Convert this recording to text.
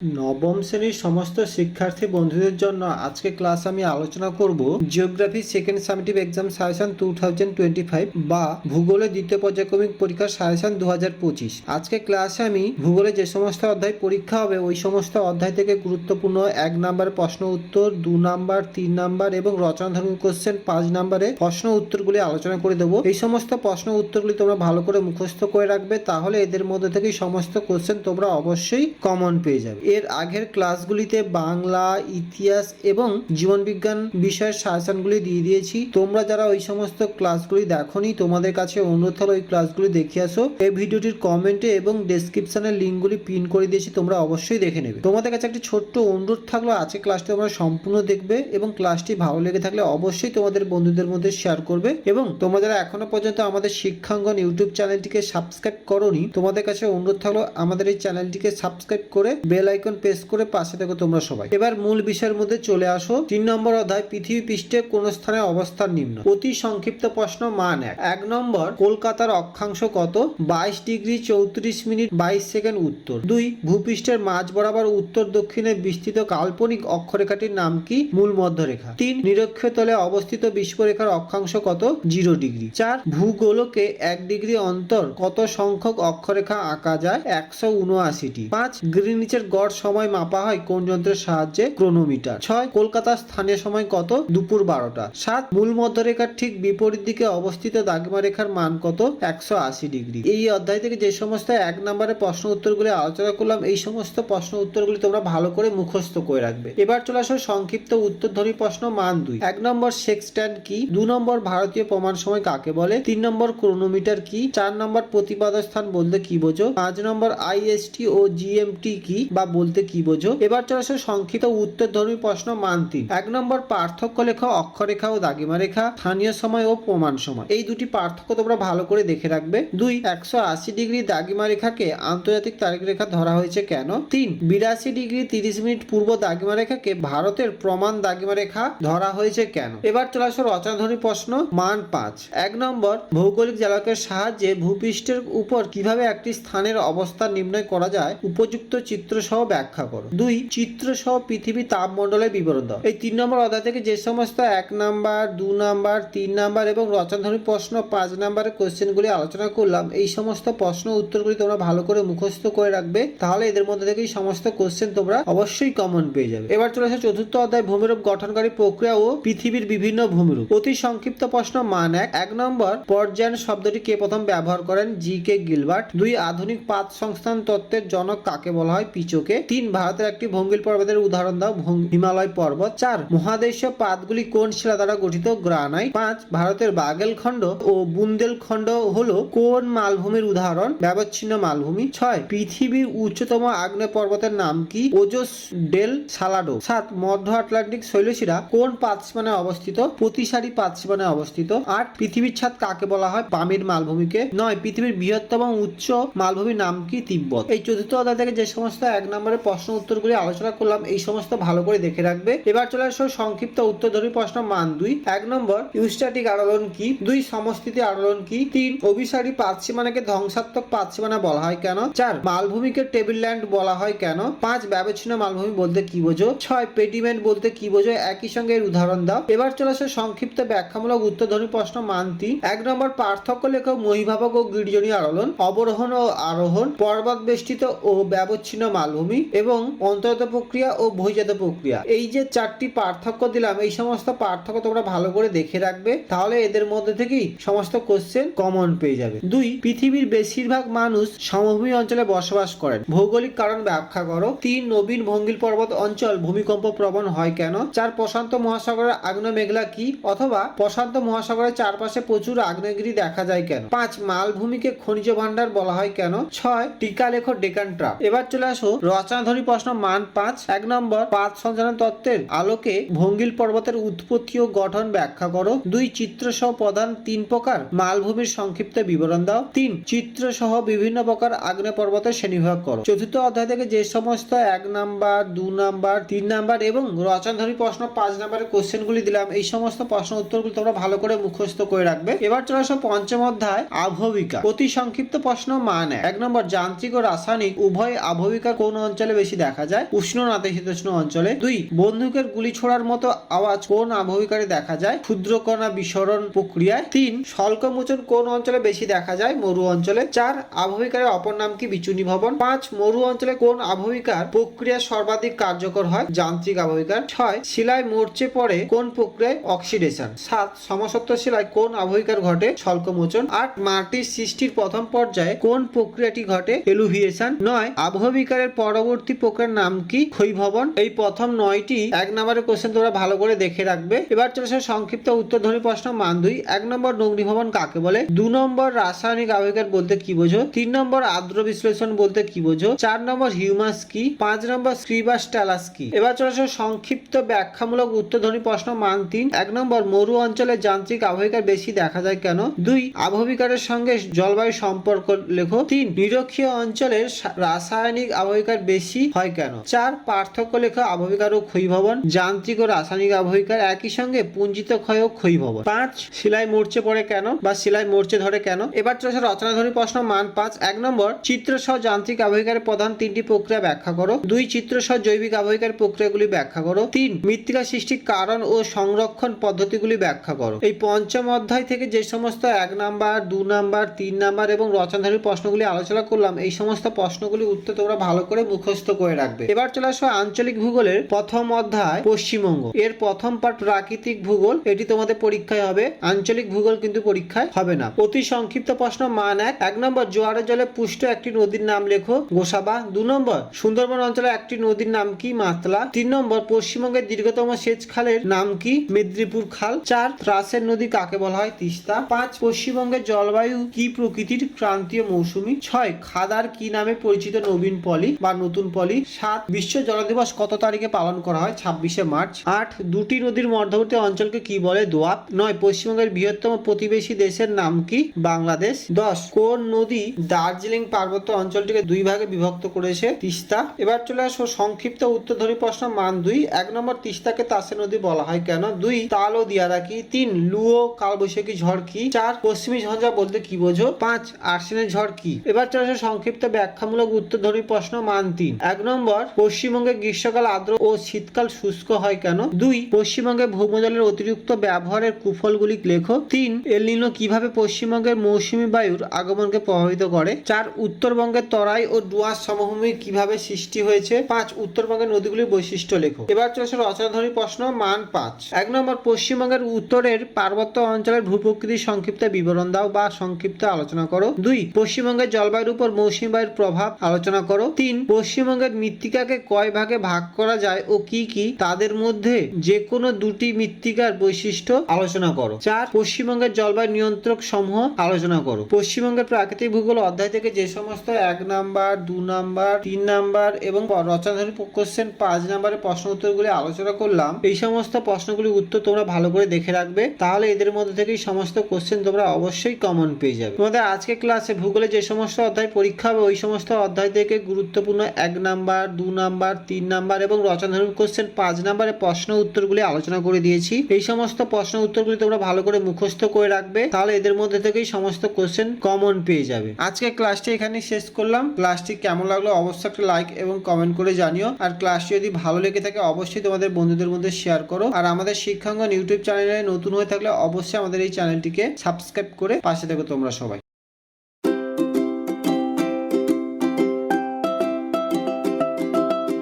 নবম শ্রেণির সমস্ত শিক্ষার্থী বন্ধুদের জন্য আজকে ক্লাস আমি আলোচনা করব geography second summative exam suggestion two thousand twenty five বা ভূগোলের দ্বিতীয় পর্যায়ক্রমিক পরীক্ষার সাজেশন দু হাজার পঁচিশ আজকে ক্লাসে আমি ভূগোলে যে সমস্ত অধ্যায় পরীক্ষা হবে, ওই সমস্ত অধ্যায় থেকে গুরুত্বপূর্ণ এক নাম্বার প্রশ্ন উত্তর, দু নাম্বার, তিন নাম্বার এবং রচনাধর্মী কোশ্চেন পাঁচ নাম্বারে প্রশ্ন উত্তরগুলি আলোচনা করে দেবো। এই সমস্ত প্রশ্ন উত্তরগুলি তোমরা ভালো করে মুখস্থ করে রাখবে, তাহলে এদের মধ্যে থেকেই সমস্ত কোশ্চেন তোমরা অবশ্যই কমন পেয়ে যাবে। এর আগের ক্লাসগুলিতে বাংলা, ইতিহাস এবং জীবনবিজ্ঞান বিষয়ের সাজেশনগুলি দিয়ে দিয়েছি। তোমরা যারা ওই সমস্ত ক্লাসগুলি দেখোনি, তোমাদের কাছে অনুরোধ হলো ওই ক্লাসগুলি দেখে আসো। এই ভিডিওটির কমেন্টে এবং ডেসক্রিপশনের লিঙ্কগুলি পিন করে দিয়েছি, তোমরা অবশ্যই দেখে নেবে। তোমাদের কাছে একটি ছোট্ট অনুরোধ থাকল, আজকে ক্লাসটি তোমরা সম্পূর্ণ দেখবে এবং ক্লাসটি ভালো লেগে থাকলে অবশ্যই তোমাদের বন্ধুদের মধ্যে শেয়ার করবে এবং তোমরা যারা এখনও পর্যন্ত আমাদের শিক্ষাঙ্গন ইউটিউব চ্যানেলটিকে সাবস্ক্রাইব করোনি, তোমাদের কাছে অনুরোধ থাকল আমাদের এই চ্যানেলটিকে সাবস্ক্রাইব করে বেল আইকন প্রেস করে পাশে দেখো তোমরা সবাই। এবার মূল বিষয়ের মধ্যে চলে আসো। তিন নম্বর অধ্যায়, পৃথিবী পৃষ্ঠে কোন স্থানে অবস্থান নিম্ন? অতি সংক্ষিপ্ত প্রশ্ন, মান এক। এক নম্বর, কলকাতার অক্ষাংশ কত? বাইশ ডিগ্রি চৌত্রিশ মিনিট বাইশ সেকেন্ড উত্তর। দুই, ভূপৃষ্ঠের মাঝ বরাবর উত্তর দক্ষিণে বিস্তৃত কাল্পনিক অক্ষরেখাটির নাম কি? মূল মধ্যরেখা। তিন, নিরক্ষীয় তলে অবস্থিত বিশ্বরেখার অক্ষাংশ কত? Zero degree. চার, ভূগোলকে এক ডিগ্রি অন্তর কত সংখ্যক অক্ষরেখা আঁকা যায়? একশো উনআশিটি। পাঁচ, গ্রিনিচের গড় সময় মাপা হয় কোন যন্ত্রের সাহায্যে? ক্রোনোমিটার। ছয়, কলকাতার স্থানীয় সময় কত? দুপুর বারোটা। সাত, মূল মধ্যরেখার ঠিক বিপরীত দিকে অবস্থিত দাগমা রেখার মান কত? একশো আশি ডিগ্রি। এই অধ্যায় থেকে যে সমস্ত এক নম্বরে প্রশ্ন উত্তরগুলি আলোচনা করলাম, এই সমস্ত প্রশ্ন উত্তরগুলি তোমরা ভালো করে মুখস্থ করে রাখবে। এবার চলে আসো সংক্ষিপ্ত উত্তরধ্বনি প্রশ্ন মান দুই। এক নম্বর সেক্সট্যান্ড কি? দু নম্বর ভারতীয় প্রমাণ সময় কাকে বলে? তিন নম্বর ক্রোনোমিটার কি? চার নম্বর প্রতিপাদ স্থান বলতে কি বোঝো? পাঁচ নম্বর আইএসটি ও জিএমটি কি? বা বলতে কি বোঝো? এবার চলে আসো সংক্ষিপ্ত উত্তরধ্বনি প্রশ্ন মান তিন এক নম্বর পার্থক্য লেখা অক্ষরেখা ও দাগিমা রেখা, স্থানীয় সময় ও প্রমাণ সময়। এই দুটি পার্থক্য তোমরা ভালো করে দেখে রাখবে। দুই, একশো আশি ডিগ্রি দাগিমা রেখাকে আন্তর্জাতিক তারিখ রেখা ধরা হয়েছে কেন? তিন, বিরাশি ডিগ্রি তিরিশ মিনিট পূর্ব দাগিমা রেখাকে ভারতের প্রমাণ দাগিমা রেখা ধরা হয়েছে কেন? এবার চলে আসো রচনাধনী প্রশ্ন মান পাঁচ। এক নম্বর, ভৌগোলিক জালকের সাহায্যে ভূপৃষ্ঠের উপর কীভাবে একটি স্থানের অবস্থান নির্ণয় করা যায়? উপযুক্ত চিত্র সহ ব্যাখ্যা করো। দুই চিত্র সহ পৃথিবী তাপমণ্ডলের বিবরণ দাও। এই তিন নম্বর অধ্যায় থেকে যে সমস্ত এক নাম্বার, দু নাম্বার, তিন নাম্বার এবং রচনাধনী প্রশ্ন পাঁচ নাম্বারের কোশ্চেনগুলি আলোচনা করলাম, এই সমস্ত প্রশ্ন উত্তরগুলি তোমরা ভালো করে মুখস্থ করে রাখবে, তাহলে এদের মধ্যে থেকে এই সমস্ত কোশ্চেন তোমরা অবশ্যই কমন পেয়ে যাবে। এবার চলে আসে চতুর্থ অধ্যায়, ভূমিরূপ গঠনকারী প্রক্রিয়া ও পৃথিবীর বিভিন্ন ভূমিরূপ। অতি সংক্ষিপ্ত প্রশ্ন মান এক। এক নম্বর, পর্যায়ন শব্দটি কে প্রথম ব্যবহার করেন? G K Gilbert. দুই, আধুনিক পাত সংস্থান তত্ত্বের জনক কাকে বলা হয়? পিচোকে তিন ভারতের একটি ভঙ্গিল পর্বতের উদাহরণ দাও। হিমালয় পর্বত। চার, মহাদেশীয় পাতগুলি কোন শিলা দ্বারা গঠিত? গ্রানাইট। পাঁচ, ভারতের বাগেলখণ্ড ও বুন্দেলখণ্ড হলো কোন মালভূমির উদাহরণ? ব্যবচ্ছিন্ন মালভূমি। ছয়, পৃথিবীর উচ্চতম আগ্নেয় পর্বতের নাম কি? Ojos del Salado. সাত, মধ্য আটলান্টিক শৈলশিরা কোন পাতসীমানায় অবস্থিত? প্রতিসারি পাতসীমানায় অবস্থিত। আট, পৃথিবীর ছাদ কাকে বলা হয়? পামির মালভূমিকে। নয়, পৃথিবীর বৃহত্তম উচ্চ মালভূমির নাম কি? তিব্বত। এই চতুর্থ অধ্যায় থেকে যে সমস্ত এক নম্বরের প্রশ্ন উত্তরগুলি আলোচনা করলাম, এই সমস্ত ভালো করে দেখে রাখবে। এবার চলে আসো সংক্ষিপ্ত উত্তরধর্মী প্রশ্ন মান দুই। এক নম্বর ইউস্ট্যাটিক আলোড়ন কি? দুই, সমস্থিতি আলোড়ন কি? তিন, অভিসারী পাতসীমানাকে ধ্বংসাত্মক পাতসীমানা বলা হয় কেন? চার, মালভূমিকে টেবিল ল্যান্ড বলা হয় কেন? পাঁচ, ব্যবচ্ছিন্ন মালভূমি বলতে কি বোঝো? ছয়, পেডিমেন্ট বলতে কি বোঝো? একই সঙ্গে এর উদাহরণ দাও। এবার চলে আসো সংক্ষিপ্ত ব্যাখ্যামূলক উত্তরধর্মী প্রশ্ন মান তিন। এক নম্বর, পার্থক্য লেখক মহিভাবক ও গির্জনী আলোড়ন অবরোহণ ও আরোহণ পর্বত বেষ্টিত ও ব্যবচ্ছিন্ন মালভূমি। এবং অন্তর্জাত প্রক্রিয়া ও বহিজাত প্রক্রিয়া। এই যে চারটি পার্থক্য দিলাম, এই সমস্ত পার্থক্য তোমরা ভালো করে দেখে রাখবে, তাহলে এদের মধ্যে থেকেই সমস্ত কোশ্চেন কমন পেয়ে যাবে। দুই, পৃথিবীর বেশিরভাগ মানুষ সমভূমি অঞ্চলে বসবাস করেন। ভৌগোলিক কারণ ব্যাখ্যা করো। তিন, নবীন ভঙ্গিল পর্বত অঞ্চল ভূমিকম্প প্রবণ হয় কেন? চার, প্রশান্ত মহাসাগরের আগ্নেয় মেঘলা কি? অথবা প্রশান্ত মহাসাগরের চারপাশে প্রচুর আগ্নেয়গিরি দেখা যায় কেন? পাঁচ, মালভূমিকে খনিজ ভান্ডার বলা হয় কেন? ছয় টিকা লেখো ডেকান ট্রাপ এবার চলে আসো রচনাধনী প্রশ্ন মান পাঁচ। এক নম্বর, পাঁচ সঞ্চালন তত্ত্বের আলোকে ভঙ্গিল পর্বতের উৎপত্তি ও গঠন ব্যাখ্যা করো। দুই চিত্র সহ প্রধান তিন প্রকার মালভূমির সংক্ষিপ্ত বিবরণ দাও। তিন চিত্র সহ বিভিন্ন প্রকার আগ্নেয় পর্বতের শ্রেণীভাগ করো। চতুর্থ অধ্যায় থেকে যে সমস্ত এক নাম্বার, দু নাম্বার, তিন নাম্বার এবং রচনাধনী প্রশ্ন পাঁচ নাম্বারের কোশ্চেনগুলি দিলাম, এই সমস্ত প্রশ্ন উত্তরগুলি তোমরা ভালো করে মুখস্থ করে রাখবে। এবার চলে আসো পঞ্চম অধ্যায় আবহবিকা অতি সংক্ষিপ্ত প্রশ্ন মান এক। নম্বর, যান্ত্রিক ও রাসায়নিক, উভয় আবহবিকা কোন অঞ্চলে বেশি দেখা যায়। উষ্ণ নাতিশীতোষ্ণ অঞ্চলে দুই বন্দুকের গুলি ছোড়ার মতো আওয়াজ কোন আবহবিকারে দেখা যায়? ক্ষুদ্রকণা বিস্ফোরণ প্রক্রিয়ায় তিন স্বল্পমোচন কোন অঞ্চলে বেশি দেখা যায়? মরু অঞ্চলে চার আবহবিকারের অপর নাম কি? বিচুনি ভবন। পাঁচ মরু অঞ্চলে কোন আবহবিকার প্রক্রিয়া সর্বাধিক কার্যকর হয়? যান্ত্রিক আবহবিকার ছয় শিলায় মরচে পড়ে কোন প্রক্রিয়ায় অক্সিডেশন? সাত সমসত্ব শিলায় কোন আবহবিকার ঘটে? স্বল্পমোচন আট মাটির সৃষ্টির প্রথম পর্যায়ে কোন প্রক্রিয়াটি ঘটে? এলুভিয়েশন। নয় আবহবিকারের পরবর্তী প্রক্রিয়ার নাম কি? ক্ষয়ভবন। এই প্রথম নয়টি এক নম্বরের কোশ্চেন তোমরা ভালো করে দেখে রাখবে। এবার চলে আসে সংক্ষিপ্ত উত্তরধ্বনি প্রশ্ন মান দুই এক নম্বর নগ্নিভবন কাকে বলে? দু নম্বর রাসায়নিক আবহবিকার বলতে কি বোঝো? তিন নম্বর আদ্র বিশ্লেষণ বলতে কি বোঝো? চার নম্বর হিউমাস কি? পাঁচ নম্বর স্ক্রিবাস ট্যালাস কি? এবার চলে আসে সংক্ষিপ্ত ব্যাখ্যামূলক উত্তরধ্বনি প্রশ্ন মান তিন। এক নম্বর মরু অঞ্চলে যান্ত্রিক আবহবিকার বেশি দেখা যায় কেন? দুই আবহবিকারের সঙ্গে জলবায়ু সম্পর্ক লেখো। তিন, নিরক্ষীয় অঞ্চলের রাসায়নিক আবহবিকার বেশি হয় কেন? চার, পার্থক্য লেখা আবহবিকার ও ক্ষয়ভবন, যান্ত্রিক ও রাসায়নিক আবহবিকার একই সঙ্গে পুঞ্জিত ক্ষয় ও ক্ষয়ভবন। পাঁচ শিলায় মরচে পড়ে কেন বা শিলায় মরচে ধরে কেন? এবার চলেছে রচনাধরী প্রশ্ন, মান পাঁচ। এক নম্বর, চিত্র সহ যান্ত্রিক আবহবিকারের প্রধান তিনটি প্রক্রিয়া ব্যাখ্যা করো। দুই, চিত্র সহ জৈবিক আবহবিকার প্রক্রিয়াগুলি ব্যাখ্যা করো। তিন, মৃত্তিকা সৃষ্টির কারণ ও সংরক্ষণ পদ্ধতিগুলি ব্যাখ্যা করো। এই পঞ্চম অধ্যায় থেকে যে সমস্ত এক নাম্বার, দু নাম্বার, তিন নাম্বার এবং রচনাধরী প্রশ্নগুলি আলোচনা করলাম, এই সমস্ত প্রশ্নগুলি উত্তর তোমরা ভালো করে মুখস্থ করে রাখবে। এবার চলে আসো আঞ্চলিক ভূগোলের প্রথম অধ্যায়, পশ্চিমবঙ্গ। এর প্রথম পার্ট প্রাকৃতিক ভূগোল। এটি তোমাদের পরীক্ষায় হবে। আঞ্চলিক ভূগোল কিন্তু পরীক্ষায় হবে না। অতি সংক্ষিপ্ত প্রশ্ন, মান এক। এক নম্বর জোয়ারের জলে পুষ্ট একটি নদীর নাম লেখো, গোসাবা। দু নম্বর, সুন্দরবন অঞ্চলে একটি নদীর নাম কি, মাতলা। তিন নম্বর, পশ্চিমবঙ্গের দীর্ঘতম সেচ খালের নাম কি, মেদিনীপুর খাল। চার, ত্রাসের নদী কাকে বলা হয়, তিস্তা। পাঁচ, পশ্চিমবঙ্গের জলবায়ু কি প্রকৃতির ক্রান্তীয় মৌসুমি। ছয়, খাদার কি নামে পরিচিত নবীন পলি বা নতুন পলি। সাত, বিশ্ব জল দিবস কত তারিখে পালন করা হয়? ছাব্বিশে মার্চ। আট, দুটি নদীর মধ্যবর্তী অঞ্চলকে কি বলে দোয়াব নয়, পশ্চিমবঙ্গের বৃহত্তম প্রতিবেশী দেশের নাম কি? বাংলাদেশ। দশ, কোন নদী দার্জিলিং পার্বত্য অঞ্চলটিকে দুই ভাগে বিভক্ত করেছে? তিস্তা। এবার চলে আসো সংক্ষিপ্ত উত্তরধরি প্রশ্ন মান দুই। এক নম্বর, তিস্তাকে তাসে নদী বলা হয় কেন? দুই, তাল ও দিয়ারা কি? তিন লুও কালবৈশাখী ঝড় কি? চার, পশ্চিমী ঝঞ্ঝা বলতে কি বোঝো? পাঁচ আর্সেনের ঝড় কি? এবার চলে আসো সংক্ষিপ্ত ব্যাখ্যামূলক উত্তরধরি প্রশ্ন মান তিন। এক নম্বর, পশ্চিমবঙ্গে গ্রীষ্মকাল আর্দ্র ও শীতকাল শুষ্ক হয় কেন? দুই, পশ্চিমবঙ্গে ভৌমজলের অতিরিক্ত ব্যবহারের কুফলগুলি লেখো। তিন, এলনিনো কীভাবে পশ্চিমবঙ্গের মৌসুমী বায়ুর আগমনকে প্রভাবিত করে? চার, উত্তরবঙ্গের তরাই ও ডুয়ার্স সমভূমি কীভাবে সৃষ্টি হয়েছে? পাঁচ, উত্তরবঙ্গের নদীগুলির বৈশিষ্ট্য লেখো। এবার চলেছে রচনাধরী প্রশ্ন, মান পাঁচ। এক নম্বর, পশ্চিমবঙ্গের উত্তরের পার্বত্য অঞ্চলের ভূপ্রকৃতির সংক্ষিপ্ত বিবরণ দাও বা সংক্ষিপ্ত আলোচনা করো। দুই, পশ্চিমবঙ্গের জলবায়ুর উপর মৌসুমী বায়ুর প্রভাব আলোচনা করো। তিন পশ্চিমবঙ্গের মৃত্তিকাকে কয় ভাগে ভাগ করা যায় ও কি কি, তাদের মধ্যে যে কোনো দুটি মৃত্তিকার বৈশিষ্ট্য আলোচনা করো। চার, পশ্চিমবঙ্গের জলবায়ু নিয়ন্ত্রক সমূহ আলোচনা করো। পশ্চিমবঙ্গের প্রাকৃতিক ভূগোল অধ্যায় থেকে যে সমস্ত এক নাম্বার, দু নাম্বার, তিন নাম্বার এবং রচনাধরী কোশ্চেন পাঁচ নাম্বারের প্রশ্ন উত্তরগুলি আলোচনা করলাম। এই সমস্ত প্রশ্নগুলির উত্তর তোমরা ভালো করে দেখে রাখবে। তাহলে এদের মধ্যে থেকে সমস্ত কোশ্চেন তোমরা অবশ্যই কমন পেয়ে যাবে। তোমাদের আজকে ক্লাসে ভূগোলে যে সমস্ত অধ্যায় পরীক্ষা হবে, ওই সমস্ত অধ্যায় থেকে গুরুত্বপূর্ণ এক নাম্বার, দু নাম্বার, তিন নাম্বার এবং রচনাধরী কোশ্চেন পাঁচ নাম্বারের প্রশ্ন উত্তরগুলি আলোচনা করে দিয়েছি। এই সমস্ত প্রশ্ন উত্তরগুলি তোমরা ভালো করে মুখস্থ করে রাখবে, তাহলে এদের মধ্যে থেকেই সমস্ত কোশ্চেন কমন পেয়ে যাবে। আজকে ক্লাসটি এখানে শেষ করলাম। ক্লাসটি কেমন লাগল অবশ্যই একটা লাইক এবং কমেন্ট করে জানিও। আর ক্লাসটি যদি ভালো লেগে থাকে, অবশ্যই তোমাদের বন্ধুদের মধ্যে শেয়ার করো। আর আমাদের শিক্ষাঙ্গন ইউটিউব চ্যানেলে নতুন হয়ে থাকলে অবশ্যই আমাদের এই চ্যানেলটিকে সাবস্ক্রাইব করে পাশে থেকো তোমরা সবাই।